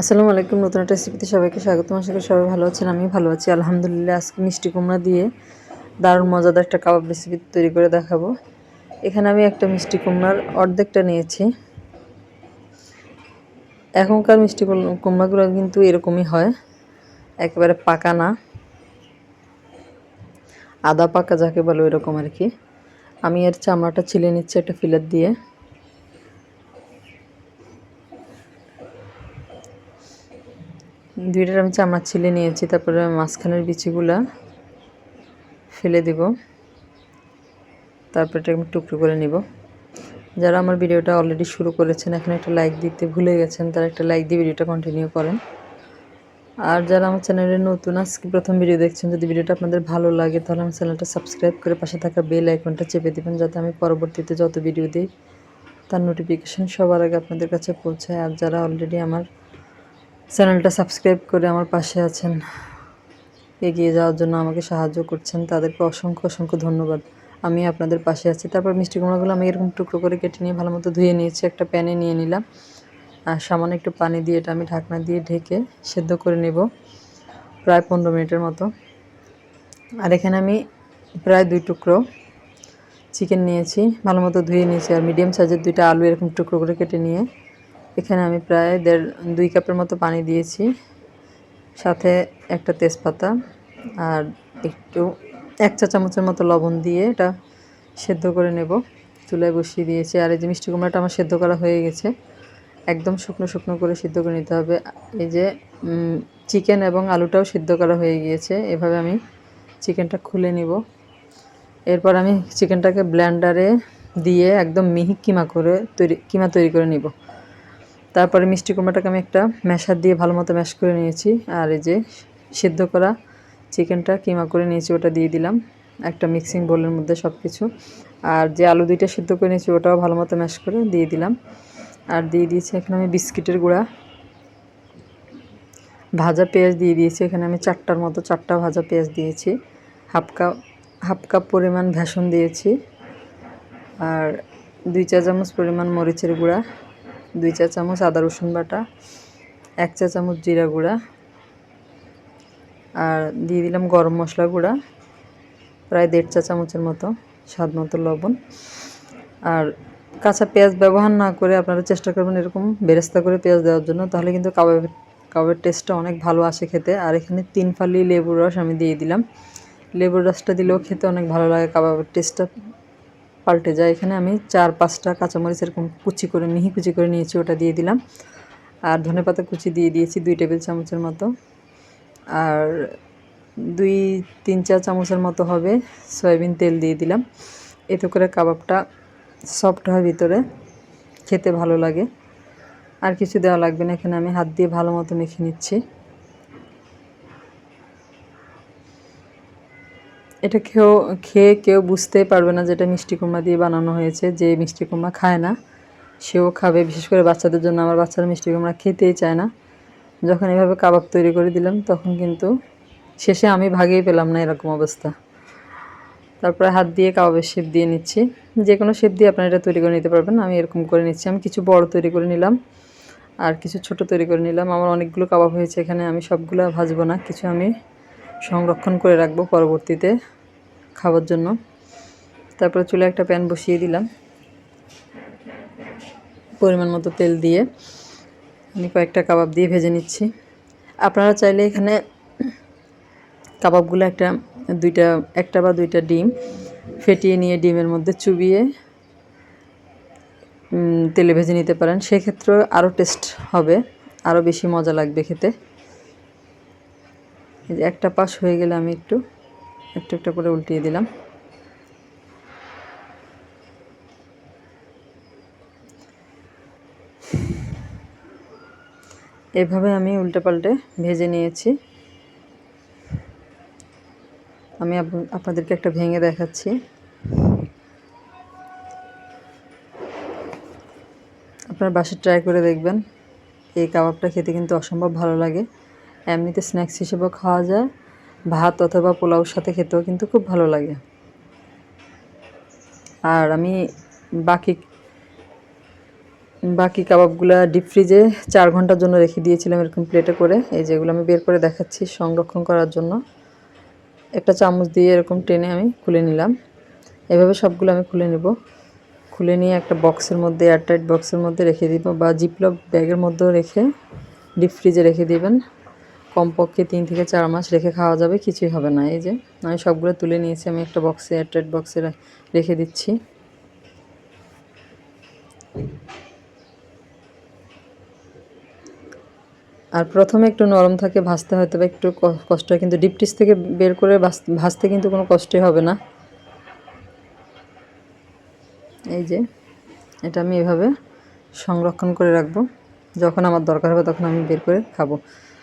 আসসালামু আলাইকুম, নতুন একটা রেসিপিতে সবাইকে স্বাগতম। আশা করি সবাই ভালো আছেন আমি ভালো আছি। আলহামদুলিল্লাহ, আজকে মিষ্টি কুমড়া দিয়ে দারুণ মজাদার একটা কাবাব রেসিপি তৈরি করে দেখাবো। এখানে আমি একটা মিষ্টি কুমড়ার অর্ধেকটা নিয়েছি। এখনকার মিষ্টি কুমড়াগুলো কিন্তু এরকমই হয়, একেবারে পাকা না। আদা পাকা যাকে বলো এরকম আর কি। আমি এর চামড়াটা ছিলে নিচ্ছি একটা ফিলার দিয়ে। দুইটার আমি চামড়া ছিলে নিয়েছি, তারপরে মাঝখানের বিচিগুলা ফেলে দিব। তারপর এটা আমি টুকরো করে নিব। যারা আমার ভিডিওটা অলরেডি শুরু করেছেন, এখন একটা লাইক দিতে ভুলে গেছেন, তারা একটা লাইক দিয়ে ভিডিওটা কন্টিনিউ করেন। আর যারা আমার চ্যানেলে নতুন, আজকে প্রথম ভিডিও দেখছেন, যদি ভিডিওটা আপনাদের ভালো লাগে, তাহলে আমার চ্যানেলটা সাবস্ক্রাইব করে পাশে থাকা বেল আইকনটা চেপে দিবেন, যাতে আমি পরবর্তীতে যত ভিডিও দিই, তার নোটিফিকেশান সবার আগে আপনাদের কাছে পৌঁছায়। আর যারা অলরেডি আমার চ্যানেলটা সাবস্ক্রাইব করে আমার পাশে আছেন। এগিয়ে যাওয়ার জন্য আমাকে সাহায্য করছেন। তাদেরকে অসংখ্য অসংখ্য ধন্যবাদ। আমি আপনাদের পাশে আছি। তারপর মিষ্টি কুমড়াগুলো আমি এরকম টুকরো করে কেটে নিয়ে ভালো মতো ধুয়ে নিয়েছি। একটা প্যানে নিয়ে নিলাম। আর সামান্য একটু পানি দিয়ে এটা আমি ঢাকনা দিয়ে ঢেকে সেদ্ধ করে নেব প্রায় পনেরো মিনিটের মতো। আর এখানে আমি প্রায় দুই টুকরো চিকেন নিয়েছি। ভালো মতো ধুয়ে নিয়েছি। আর মিডিয়াম সাইজের দুইটা আলু এরকম টুকরো করে কেটে নিয়ে এখানে আমি প্রায় দেড়, দুই কাপের মতো পানি দিয়েছি। সাথে একটা তেজপাতা আর একটু এক চা চামচের মতো লবণ দিয়ে এটা সেদ্ধ করে নেব। চুলায় বসিয়ে দিয়েছি। আর এই যে মিষ্টি কুমড়াটা আমার সেদ্ধ করা হয়ে গেছে। একদম শুকনো শুকনো করে সিদ্ধ করে নিতে হবে। এই যে চিকেন এবং আলুটাও সিদ্ধ করা হয়ে গিয়েছে। এভাবে আমি চিকেনটা খুলে নিব। এরপর আমি চিকেনটাকে ব্ল্যান্ডারে দিয়ে একদম মিহি কিমা করে তৈরি, কিমা তৈরি করে নিব। তারপরে মিষ্টি কুমড়াটাকে আমি একটা ম্যাশার দিয়ে ভালো মতো ম্যাশ করে নিয়েছি। আর এই যে সিদ্ধ করা চিকেনটা কিমা করে নিয়েছি, ওটা দিয়ে দিলাম। একটা মিক্সিং বোলের মধ্যে সব কিছু আর যে আলু দুইটা সিদ্ধ করে নিয়েছি, ওটাও ভালো মতো ম্যাশ করে দিয়ে দিলাম। আর দিয়ে দিয়েছি এখানে আমি বিস্কিটের গুঁড়া। ভাজা পেঁয়াজ দিয়ে দিয়েছি, এখানে আমি চারটার মতো, চারটা ভাজা পেঁয়াজ দিয়েছি। হাফ কাপ হাফ কাপ পরিমাণ ভেসন দিয়েছি। আর দুই চা চামচ পরিমাণ মরিচের গুঁড়া। দুই চা চামচ আদা রসুন বাটা, এক চা চামচ জিরা গুঁড়া আর দিয়ে দিলাম গরম মশলা গুঁড়া, প্রায় দেড় চা চামচের মতো স্বাদ মতো লবণ। আর কাঁচা পেঁয়াজ ব্যবহার না করে আপনারা চেষ্টা করবেন এরকম বেরেস্তা করে পেঁয়াজ দেওয়ার জন্য, তাহলে কিন্তু কাবাবের কাবাবের টেস্টটা অনেক ভালো আসে খেতে। আর এখানে তিন ফালি লেবুর রস আমি দিয়ে দিলাম। লেবুর রসটা দিলেও খেতে অনেক ভালো লাগে, কাবাবের টেস্টটা পাল্টে যায়। এখানে আমি চার, পাঁচটা কাঁচামরিচ এরকম কুচি করে, মিহি কুচি করে নিয়েছি, ওটা দিয়ে দিলাম। আর ধনে পাতা কুচি দিয়ে দিয়েছি দুই টেবিল চামচের মতো। আর দুই, তিন, চার চামচের মতো হবে সয়াবিন তেল দিয়ে দিলাম। এতে করে কাবাবটা সফট হয় ভিতরে, খেতে ভালো লাগে। আর কিছু দেওয়া লাগবে না, এখানে আমি হাত দিয়ে ভালো মতো মেখে নিচ্ছি। এটা খেয়েও খেয়ে কেউ বুঝতেই পারবে না যে এটা মিষ্টি কুমড়া দিয়ে বানানো হয়েছে, যে মিষ্টি কুমড়া খায় না। সেও খাবে, বিশেষ করে বাচ্চাদের জন্য। আমার বাচ্চারা মিষ্টি কুমড়া খেতেই চায় না। যখন এভাবে কাবাব তৈরি করে দিলাম, তখন কিন্তু শেষে আমি ভাগেই পেলাম না এরকম অবস্থা। তারপরে হাত দিয়ে কাবাবের শেপ দিয়ে নিচ্ছি। যে কোনো শেপ দিয়ে আপনারা এটা তৈরি করে নিতে পারবেন। আমি এরকম করে নিচ্ছি। আমি কিছু বড় তৈরি করে নিলাম আর কিছু ছোট তৈরি করে নিলাম। আমার অনেকগুলো কাবাব হয়েছে এখানে। আমি সবগুলো ভাজবো না। কিছু আমি সংরক্ষণ করে রাখব পরবর্তীতে খাবার জন্য। তারপরে চুলে একটা প্যান বসিয়ে দিলাম। পরিমাণ মতো তেল দিয়ে আমি কয়েকটা কাবাব দিয়ে ভেজে নিচ্ছি। আপনারা চাইলে এখানে কাবাবগুলো একটা, দুইটা, একটা বা দুইটা ডিম ফেটিয়ে নিয়ে ডিমের মধ্যে চুবিয়ে তেলে ভেজে নিতে পারেন। সেক্ষেত্রে আরও টেস্ট হবে, আরও বেশি মজা লাগবে খেতে। এই যে একটা পাশ হয়ে গেলে আমি একটু একটু একটা করে উল্টিয়ে দিলাম। এভাবে আমি উল্টে পাল্টে ভেজে নিয়েছি। আমি আপনাদেরকে একটা ভেঙে দেখাচ্ছি। আপনার বাসে ট্রাই করে দেখবেন, এই কাবাবটা খেতে কিন্তু অসম্ভব ভালো লাগে। এমনিতে স্ন্যাক্স হিসেবেও খাওয়া যায়। ভাত অথবা পোলাওর সাথে খেতেও কিন্তু খুব ভালো লাগে। আর আমি বাকি বাকি কাবাবগুলা ডিপ ফ্রিজে চার ঘণ্টার জন্য রেখে দিয়েছিলাম এরকম প্লেটে করে। এই যেগুলো আমি বের করে দেখাচ্ছি সংরক্ষণ করার জন্য। একটা চামচ দিয়ে এরকম টেনে আমি খুলে নিলাম। এভাবে সবগুলো আমি খুলে নেব। খুলে নিয়ে একটা বক্সের মধ্যে এয়ারটাইট বক্সের মধ্যে রেখে দিব বা জিপলক ব্যাগের মধ্যেও রেখে ডিপ ফ্রিজে রেখে দিবেন। কমপক্ষে তিন থেকে চার মাস রেখে খাওয়া যাবে, কিছুই হবে না। এই যে, আমি সবগুলো তুলে নিয়েছি, আমি একটা বক্সে এয়ারটাইট বক্সে রেখে দিচ্ছি। আর প্রথমে একটু নরম থাকে, ভাজতে হয়তো বা একটু কষ্ট হয়, কিন্তু ডিপটিস থেকে বের করে ভাজ- ভাজতে কিন্তু কোনো কষ্টই হবে না। এই যে, এটা আমি এভাবে সংরক্ষণ করে রাখব। যখন আমার দরকার হবে তখন আমি বের করে খাব।